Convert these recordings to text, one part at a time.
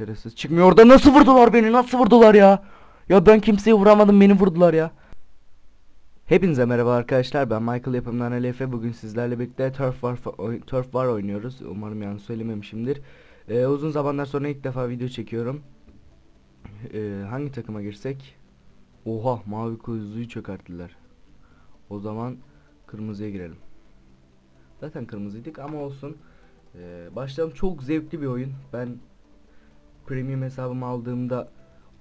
Şerefsiz. Çıkmıyor. Orada nasıl vurdular beni? Nasıl vurdular ya. Ya ben kimseye vuramadım. Beni vurdular ya. Hepinize merhaba arkadaşlar. Ben Michael yapımdan Alefe bugün sizlerle birlikte Turf War, Turf War oynuyoruz. Umarım yanlış söylememişimdir. Ee, Uzun zamanlar sonra ilk defa video çekiyorum. Ee, Hangi takıma girsek? Oha mavi kuzuyu çökerttiler. O zaman kırmızıya girelim. Zaten kırmızıydık ama olsun. Ee, Başlayalım. Çok zevkli bir oyun. Ben Premium hesabımı aldığımda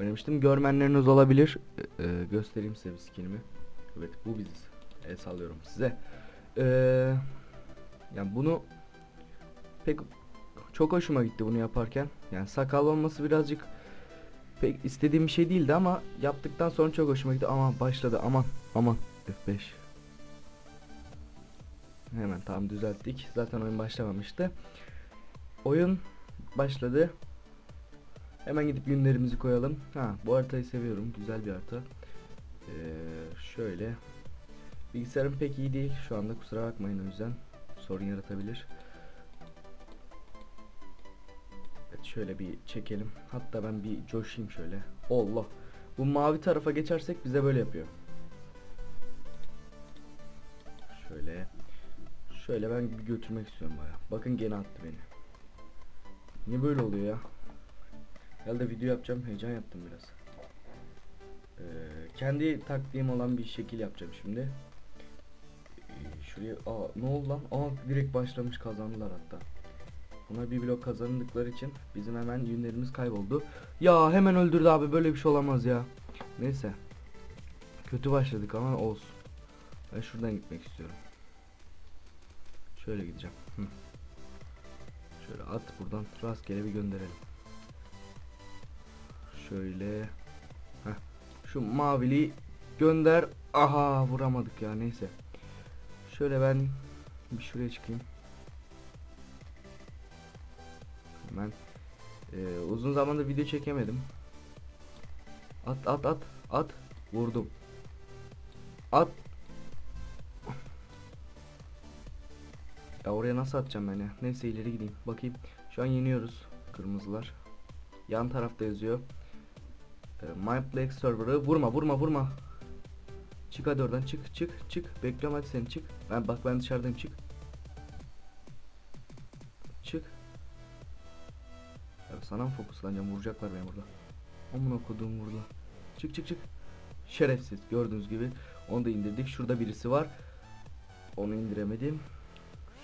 oynamıştım görmenleriniz olabilir Ee, Göstereyim size bir skinimi Evet bu biziz. El sallıyorum size. Ee, yani bunu pek çok hoşuma gitti bunu yaparken. Yani sakal olması birazcık pek istediğim bir şey değildi ama yaptıktan sonra çok hoşuma gitti. Ama başladı aman aman F5. Hemen tam düzelttik. Zaten oyun başlamamıştı. Oyun başladı. Hemen gidip günlerimizi koyalım. Ha bu haritayı seviyorum. Güzel bir harita. Ee, şöyle bilgisayarım pek iyi değil şu anda kusura bakmayın o yüzden sorun yaratabilir. Evet şöyle bir çekelim. Hatta ben bir coşayım şöyle. Allah. Bu mavi tarafa geçersek bize böyle yapıyor. Şöyle. Şöyle ben bir götürmek istiyorum baya. Bakın gene attı beni. Niye böyle oluyor ya? Gel de video yapacağım. Heyecan yaptım biraz. Ee, kendi taktiğim olan bir şekil yapacağım şimdi. Ee, şuraya aa ne oldu lan? Aa direkt başlamış kazandılar hatta. Onlar bir blok kazandıkları için bizim hemen yünlerimiz kayboldu. Ya hemen öldürdü abi böyle bir şey olamaz ya. Neyse. Kötü başladık ama olsun. Ben şuradan gitmek istiyorum. Şöyle gideceğim. Hı. Şöyle at buradan rastgele bir gönderelim. Şöyle. Heh. Şu mavili gönder. Aha vuramadık ya neyse. Şöyle ben bir şuraya çıkayım. Hemen Ee, uzun zamandır video çekemedim. At at at at vurdum. At. Ya oraya nasıl atacağım ben ya? Neyse ileri gideyim. Bakayım. Şu an yeniyoruz kırmızılar. Yan tarafta yazıyor. Ee, Myplex server'ı vurma vurma vurma. Çık hadi oradan çık çık çık. Bekliyorum hadi sen çık. Ben bak ben dışarıdayım çık. Çık. Ya sana mı fokuslanacağım vuracaklar beni burada. Amına koduğum vurdu. Çık çık çık. Şerefsiz gördüğünüz gibi onu da indirdik. Şurada birisi var. Onu indiremedim.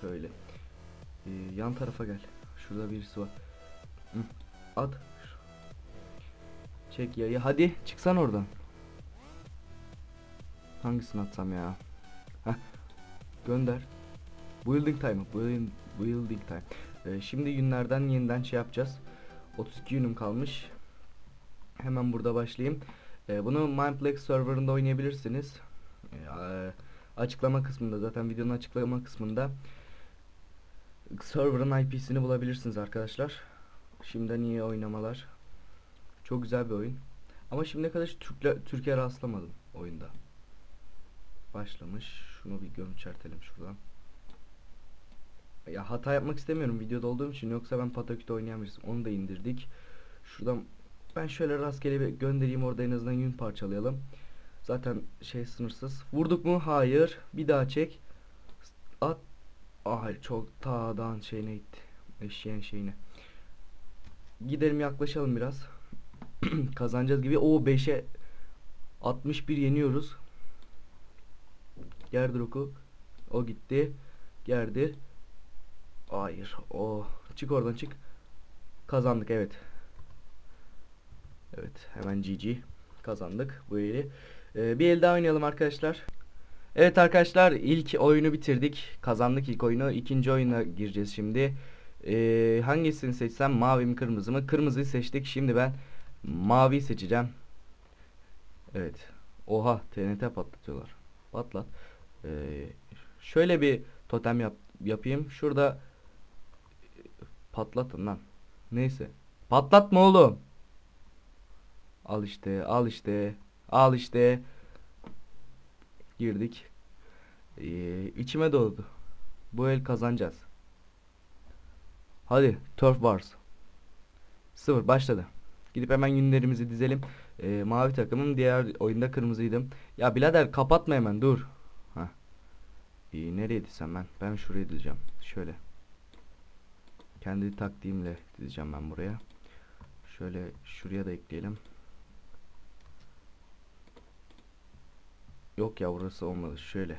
Şöyle. Ee, yan tarafa gel. Şurada birisi var. At. Çek yayı. Hadi çıksan oradan. Hangisini atsam ya? Heh. Gönder. Building time. Building, building time. Ee, şimdi yünlerden yeniden şey yapacağız. 32 yünüm kalmış. Hemen burada başlayayım. Ee, bunu Mindplex serverında oynayabilirsiniz. Ee, açıklama kısmında zaten videonun açıklama kısmında server'ın IP'sini bulabilirsiniz arkadaşlar. Şimdiden iyi oynamalar. Çok güzel bir oyun. Ama şimdiye kadar Türkler, Türkiye rastlamadım oyunda. Başlamış. Şunu bir gömçertelim şuradan. Ya hata yapmak istemiyorum videoda olduğum için yoksa ben Pataküte oynayan birisiyim. Onu da indirdik. Şuradan ben şöyle rastgele bir göndereyim orada en azından yün parçalayalım. Zaten şey sınırsız. Vurduk mu? Hayır. Bir daha çek. At. Ay çok ta dağın şeyine gitti. Eşeğin şeyine. Gidelim yaklaşalım biraz. Kazanacağız gibi. O 5'e 61 yeniyoruz. Gerdir oku. O gitti. Gerdir. Hayır. O çık oradan çık. Kazandık evet. Evet hemen GG kazandık bu eli. Ee, bir el daha oynayalım arkadaşlar. Evet arkadaşlar ilk oyunu bitirdik. Kazandık ilk oyunu. İkinci oyuna gireceğiz şimdi. Ee, hangisini seçsem mavi mi kırmızı mı? Kırmızıyı seçtik. Şimdi ben mavi seçeceğim. Evet. Oha TNT patlatıyorlar. Patlat. Ee, şöyle bir totem yap yapayım. Şurada patlatın lan. Neyse. Patlatma oğlum. Al işte, al işte, al işte. Girdik. Ee, içime doğdu. Bu el kazanacağız. Hadi Turf Wars. Sıfır başladı. Gidip hemen günlerimizi dizelim. Ee, mavi takımım diğer oyunda kırmızıydım. Ya birader kapatma hemen dur. Ha. İyi nereye dizsem ben? Ben şuraya dizeceğim. Şöyle. Kendi taktiğimle dizeceğim ben buraya. Şöyle şuraya da ekleyelim. Yok ya burası olmadı. Şöyle.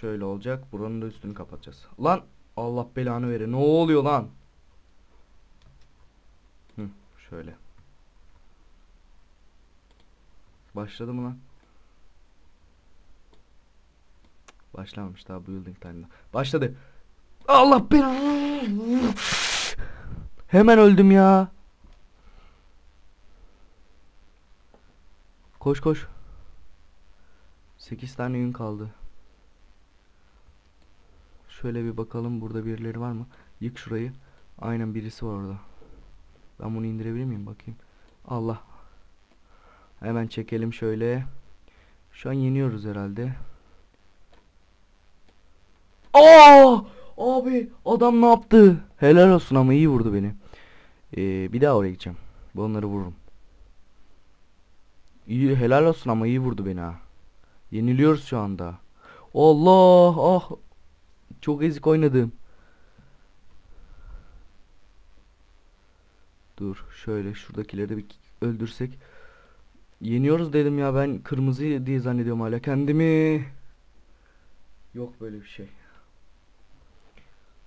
Şöyle olacak. Buranın da üstünü kapatacağız. Lan Allah belanı verir. Ne oluyor lan? Şöyle. Başladı mı lan? Başlamamış daha building time'da. Başladı. Allah belanı. Hemen öldüm ya. Koş koş. 8 tane yün kaldı. Şöyle bir bakalım burada birileri var mı? Yık şurayı. Aynen birisi var orada. Ben bunu indirebilir miyim bakayım. Allah. Hemen çekelim şöyle. Şu an yeniyoruz herhalde. Aa! Abi adam ne yaptı? Helal olsun ama iyi vurdu beni. Ee, bir daha oraya gideceğim. Bu onları vururum. İyi helal olsun ama iyi vurdu beni ha. Yeniliyoruz şu anda. Allah ah çok ezik oynadım. Dur şöyle şuradakileri bir öldürsek. Yeniyoruz dedim ya ben kırmızı diye zannediyorum hala kendimi. Yok böyle bir şey.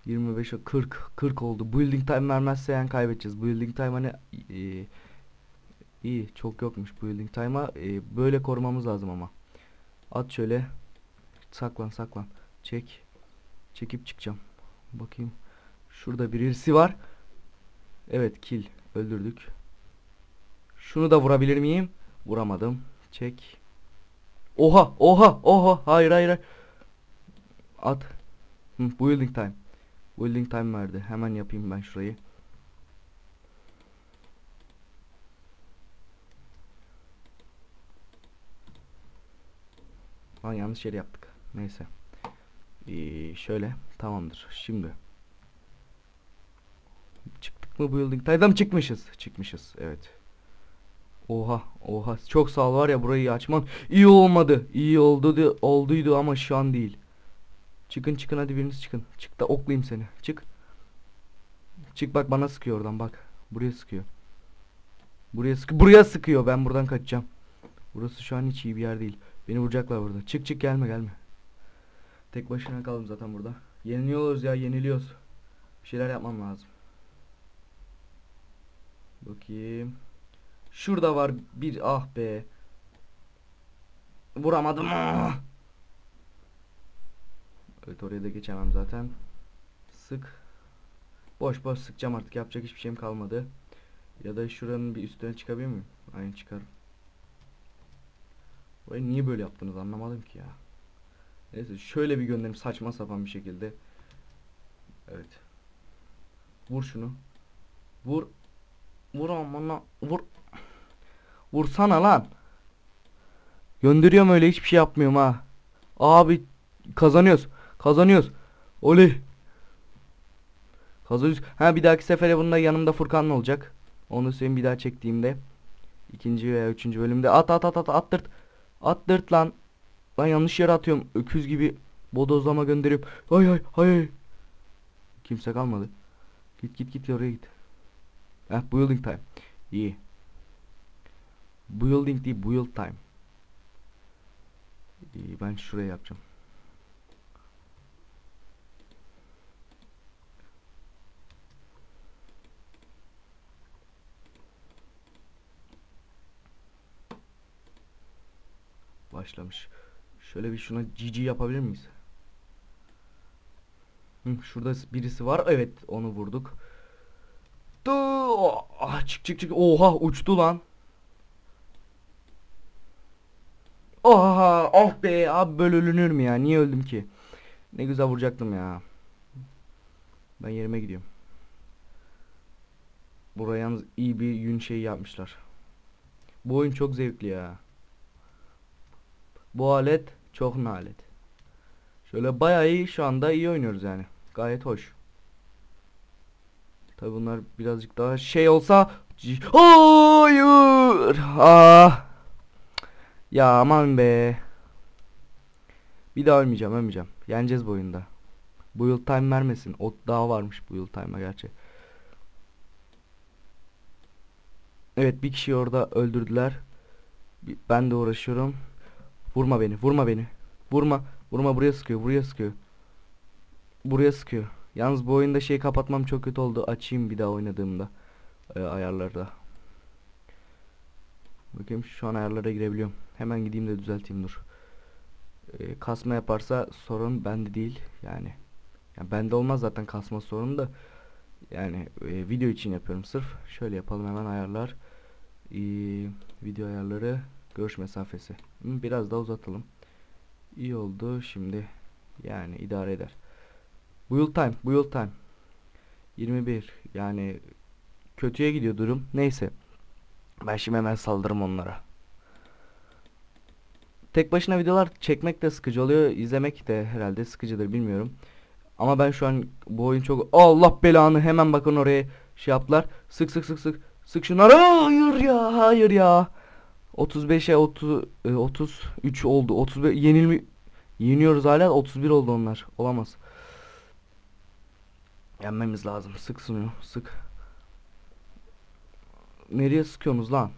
25'e 40 40 oldu. Building time vermezse yani kaybedeceğiz. Building time hani e, iyi çok yokmuş building time'a e, böyle korumamız lazım ama. At şöyle. Saklan saklan. Çek. Çekip çıkacağım. Bakayım. Şurada birisi var. Evet kill. Öldürdük. Şunu da vurabilir miyim? Vuramadım. Çek. Oha oha oha. Hayır hayır. At. Hı, building time. Building time verdi. Hemen yapayım ben şurayı. Lan yanlış yere yaptık. Neyse. Ee, şöyle tamamdır. Şimdi mı building time'dan çıkmışız. Çıkmışız. Evet. Oha oha çok sağ ol var ya burayı açman iyi olmadı. İyi oldu olduydu ama şu an değil. Çıkın çıkın hadi biriniz çıkın. Çık da oklayayım seni. Çık. Çık bak bana sıkıyor oradan bak. Buraya sıkıyor. Buraya sık buraya sıkıyor. Ben buradan kaçacağım. Burası şu an hiç iyi bir yer değil. Beni vuracaklar burada. Çık çık gelme gelme. Tek başına kaldım zaten burada. Yeniliyoruz ya yeniliyoruz. Bir şeyler yapmam lazım. Bakayım. Şurada var bir ah be. Vuramadım. Ah! Evet oraya da geçemem zaten. Sık. Boş boş sıkacağım artık yapacak hiçbir şeyim kalmadı. Ya da şuranın bir üstüne çıkabilir miyim? Aynen çıkarım. Burayı niye böyle yaptınız anlamadım ki ya. Neyse şöyle bir gönderim saçma sapan bir şekilde. Evet. Vur şunu. Vur. Vur amına. Vur. Vursana lan. Gönderiyorum öyle hiçbir şey yapmıyorum ha. Abi kazanıyoruz. Kazanıyoruz. Oley. Kazanıyoruz. Ha bir dahaki sefere bunda yanımda Furkan olacak. Onu söyleyeyim bir daha çektiğimde. ikinci veya üçüncü bölümde at at at at attırt. Attırt lan. Lan yanlış yere atıyorum. Öküz gibi bodozlama gönderiyorum. Hay hay hay. Kimse kalmadı. Git git git oraya git. Heh building time. İyi. Building değil build time. İyi ben şuraya yapacağım. Başlamış. Şöyle bir şuna GG yapabilir miyiz? Hı, şurada birisi var. Evet onu vurduk. Du ah, çık çık çık. Oha uçtu lan. Oha oh be abi böyle ölünür mü ya? Niye öldüm ki? Ne güzel vuracaktım ya. Ben yerime gidiyorum. Buraya yalnız iyi bir yün şey yapmışlar. Bu oyun çok zevkli ya. Bu alet çok nalet. Şöyle bayağı iyi şu anda iyi oynuyoruz yani. Gayet hoş. Tabi bunlar birazcık daha şey olsa Hayır. Ah. Ya aman be. Bir daha ölmeyeceğim ölmeyeceğim. Yeneceğiz bu oyunda. Bu yıl time vermesin. O daha varmış bu yıl time'a gerçi. Evet bir kişiyi orada öldürdüler. Ben de uğraşıyorum. Vurma beni vurma beni. Vurma vurma buraya sıkıyor buraya sıkıyor. Buraya sıkıyor Yalnız bu oyunda şeyi kapatmam çok kötü oldu. Açayım bir daha oynadığımda. E, ayarlarda. Bakayım şu an ayarlara girebiliyorum. Hemen gideyim de düzelteyim dur. E, kasma yaparsa sorun bende değil. Yani. yani bende olmaz zaten kasma sorunu da. Yani e, video için yapıyorum sırf. Şöyle yapalım hemen ayarlar. E, video ayarları. Görüş mesafesi. Biraz daha uzatalım. İyi oldu şimdi. Yani idare eder. Build time, build time. 21 yani kötüye gidiyor durum. Neyse. Ben şimdi hemen saldırırım onlara. Tek başına videolar çekmek de sıkıcı oluyor. izlemek de herhalde sıkıcıdır bilmiyorum. Ama ben şu an bu oyun çok Allah belanı hemen bakın oraya şey yaptılar. Sık sık sık sık sık şunları. Hayır ya, hayır ya. 35'e 30 e, 33 oldu. 35 yenilmi yeniyoruz hala 31 oldu onlar. Olamaz. Yenmemiz lazım. Sık şunu. Sık. Nereye sıkıyorsunuz lan?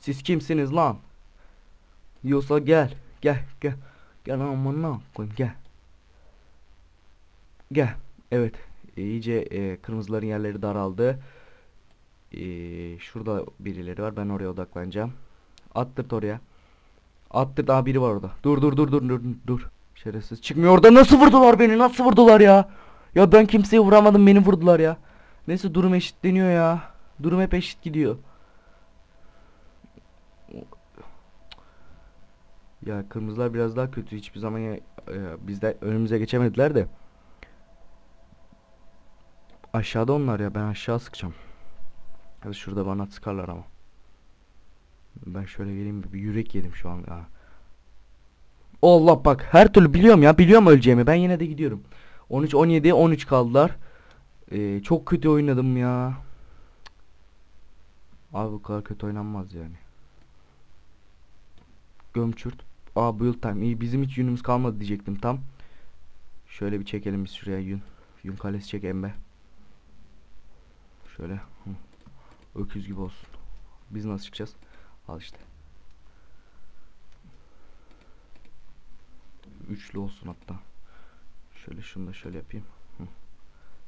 Siz kimsiniz lan? Yoksa gel. Gel gel. Gel amına koyayım gel. Gel. Evet. İyice e, kırmızıların yerleri daraldı. E, şurada birileri var. Ben oraya odaklanacağım. Attırt oraya. Attırt. Daha biri var orada. Dur dur dur dur dur dur. Şerefsiz çıkmıyor orada. Nasıl vurdular beni? Nasıl vurdular ya? Ya ben kimseye vuramadım beni vurdular ya. Neyse durum eşitleniyor ya. Durum hep eşit gidiyor. Ya kırmızılar biraz daha kötü. Hiçbir zaman ya, e, bizde önümüze geçemediler de. Aşağıda onlar ya. Ben aşağı sıkacağım. Hadi şurada bana sıkarlar ama. Ben şöyle geleyim bir yürek yedim şu an ya. Allah bak her türlü biliyorum ya. Biliyorum öleceğimi. Ben yine de gidiyorum. 13 17 13 kaldılar. Ee, çok kötü oynadım ya. Abi bu kadar kötü oynanmaz yani. Gömçürt. Aa build time. İyi bizim hiç yünümüz kalmadı diyecektim tam. Şöyle bir çekelim biz şuraya yün. Yün kalesi çek embe. Şöyle. Hı. Öküz gibi olsun. Biz nasıl çıkacağız? Al işte. Üçlü olsun hatta. Şöyle şunu da şöyle yapayım.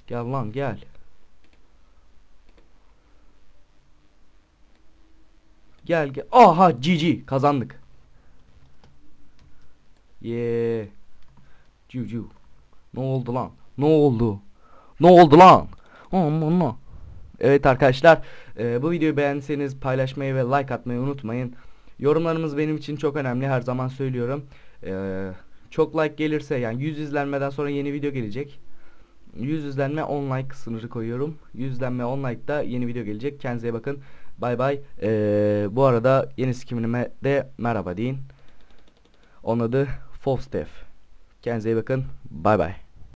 Gel lan gel. Gel gel. Aha GG kazandık. Ye. Cucu. Ne oldu lan? Ne oldu? Ne oldu lan? Aman lan. Evet arkadaşlar e, bu videoyu beğendiyseniz paylaşmayı ve like atmayı unutmayın. Yorumlarımız benim için çok önemli her zaman söylüyorum. Eee çok like gelirse yani 100 izlenmeden sonra yeni video gelecek. 100 izlenme 10 like sınırı koyuyorum. 100 izlenme 10 da yeni video gelecek. Kendinize bakın. Bay bay. Ee, bu arada yeni skimime de merhaba deyin. Onun adı Fostef. Kendinize bakın. Bay bay.